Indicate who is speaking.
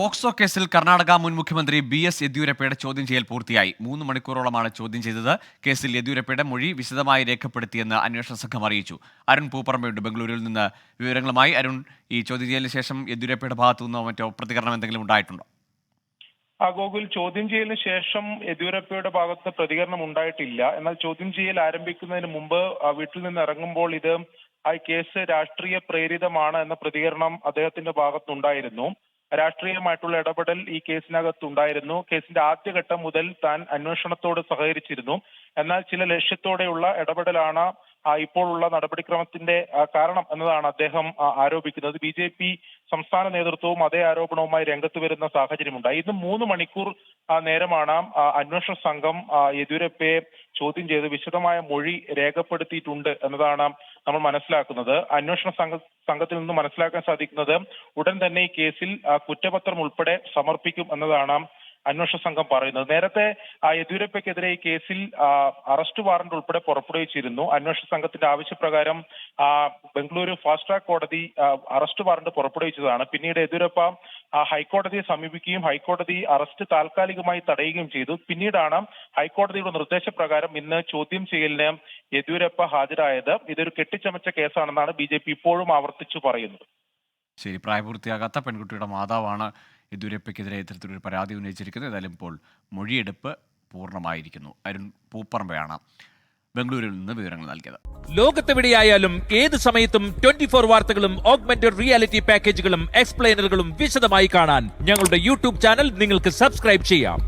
Speaker 1: POCSO കേസിൽ കർണാടക മുൻ മുഖ്യമന്ത്രി ബി എസ് യെദ്യൂരപ്പയുടെ ചോദ്യം ചെയ്യൽ പൂർത്തിയായി. മൂന്ന് മണിക്കൂറോളമാണ് ചോദ്യം ചെയ്തത്. കേസിൽ യെദ്യൂരപ്പയുടെ മൊഴി വിശദമായി രേഖപ്പെടുത്തിയെന്ന് അന്വേഷണ സംഘം അറിയിച്ചു. അരുൺ പൂപ്പറമ്പയുണ്ട്. ബംഗളൂരുവിൽ നിന്ന് വിവരങ്ങളുമായി അരുൺ ഈ ചോദ്യം ചെയ്യലിന് ശേഷം യെദ്യൂരപ്പയുടെ ഭാഗത്തു നിന്നോ മറ്റോ പ്രതികരണം എന്തെങ്കിലും ഉണ്ടായിട്ടുണ്ടോ?
Speaker 2: ആ ഗോകുൽ ചോദ്യം ചെയ്യലിന് ശേഷം യെദ്യൂരപ്പയുടെ ഭാഗത്ത് പ്രതികരണം ഉണ്ടായിട്ടില്ല. എന്നാൽ ചോദ്യം ചെയ്യൽ ആരംഭിക്കുന്നതിന് മുമ്പ് വീട്ടിൽ നിന്ന് ഇറങ്ങുമ്പോൾ ഇത് ആ കേസ് രാഷ്ട്രീയ പ്രേരിതമാണ് എന്ന പ്രതികരണം അദ്ദേഹത്തിന്റെ ഭാഗത്തുണ്ടായിരുന്നു. രാഷ്ട്രീയമായിട്ടുള്ള ഇടപെടൽ ഈ കേസിനകത്ത് ഉണ്ടായിരുന്നു. കേസിന്റെ ആദ്യഘട്ടം മുതൽ താൻ അന്വേഷണത്തോട് സഹകരിച്ചിരുന്നു. എന്നാൽ ചില ലക്ഷ്യത്തോടെയുള്ള ഇടപെടലാണ് ഇപ്പോഴുള്ള നടപടിക്രമത്തിന്റെ കാരണം എന്നതാണ് അദ്ദേഹം ആരോപിക്കുന്നത്. ബി ജെ പി സംസ്ഥാന നേതൃത്വവും അതേ ആരോപണവുമായി രംഗത്ത് വരുന്ന സാഹചര്യമുണ്ടായി ഇന്ന് മൂന്ന് മണിക്കൂർ നേരമാണ് അന്വേഷണ സംഘം യെദ്യൂരപ്പയെ ചോദ്യം ചെയ്ത് വിശദമായ മൊഴി രേഖപ്പെടുത്തിയിട്ടുണ്ട് എന്നതാണ് നമ്മൾ മനസ്സിലാക്കുന്നത്. അന്വേഷണ സംഘ സംഘത്തിൽ നിന്ന് മനസ്സിലാക്കാൻ സാധിക്കുന്നത് ഉടൻ തന്നെ ഈ കേസിൽ കുറ്റപത്രം ഉൾപ്പെടെ സമർപ്പിക്കും എന്നതാണ് അന്വേഷണ സംഘം പറയുന്നത് നേരത്തെ യെദ്യൂരപ്പയ്ക്കെതിരെ ഈ കേസിൽ അറസ്റ്റ് വാറന്റ് ഉൾപ്പെടെ പുറപ്പെടുവിച്ചിരുന്നു. അന്വേഷണ സംഘത്തിന്റെ ആവശ്യപ്രകാരം ബംഗളൂരു ഫാസ്റ്റ് ട്രാക്ക് കോടതി അറസ്റ്റ് വാറന്റ് പുറപ്പെടുവിച്ചതാണ്. പിന്നീട് യെദ്യൂരപ്പ ഹൈക്കോടതിയെ സമീപിക്കുകയും ഹൈക്കോടതി അറസ്റ്റ് താൽക്കാലികമായി തടയുകയും ചെയ്തു. പിന്നീടാണ് ഹൈക്കോടതിയുടെ നിർദ്ദേശപ്രകാരം ഇന്ന് ചോദ്യം ചെയ്യലിന് യെദ്യൂരപ്പ ഹാജരായത്. ഇതൊരു കെട്ടിച്ചമച്ച കേസാണെന്നാണ് ബി ഇപ്പോഴും ആവർത്തിച്ചു പറയുന്നത്.
Speaker 1: ശരി പ്രായപൂർത്തിയാകാത്ത പെൺകുട്ടിയുടെ മാതാവാണ് യെദ്യൂരപ്പയ്ക്കെതിരെ ഇത്തരത്തിലൊരു പരാതി ഉന്നയിച്ചിരിക്കുന്നത് ഏതായാലും ഇപ്പോൾ മൊഴിയെടുപ്പ് പൂർണമായിരിക്കുന്നു. അരുൺ പൂപ്പറമ്പയാണ് ബംഗളൂരുവിൽ നിന്ന് വിവരങ്ങൾ നൽകിയത്.
Speaker 3: ലോകത്തെവിടെയായാലും ഏത് സമയത്തും ട്വന്റി ഫോർ വാർത്തകളും ഓഗ്മെന്റഡ് റിയാലിറ്റി പാക്കേജുകളും എക്സ്പ്ലെയിനറുകളും വിശദമായി കാണാൻ ഞങ്ങളുടെ യൂട്യൂബ് ചാനൽ നിങ്ങൾക്ക് സബ്സ്ക്രൈബ് ചെയ്യാം.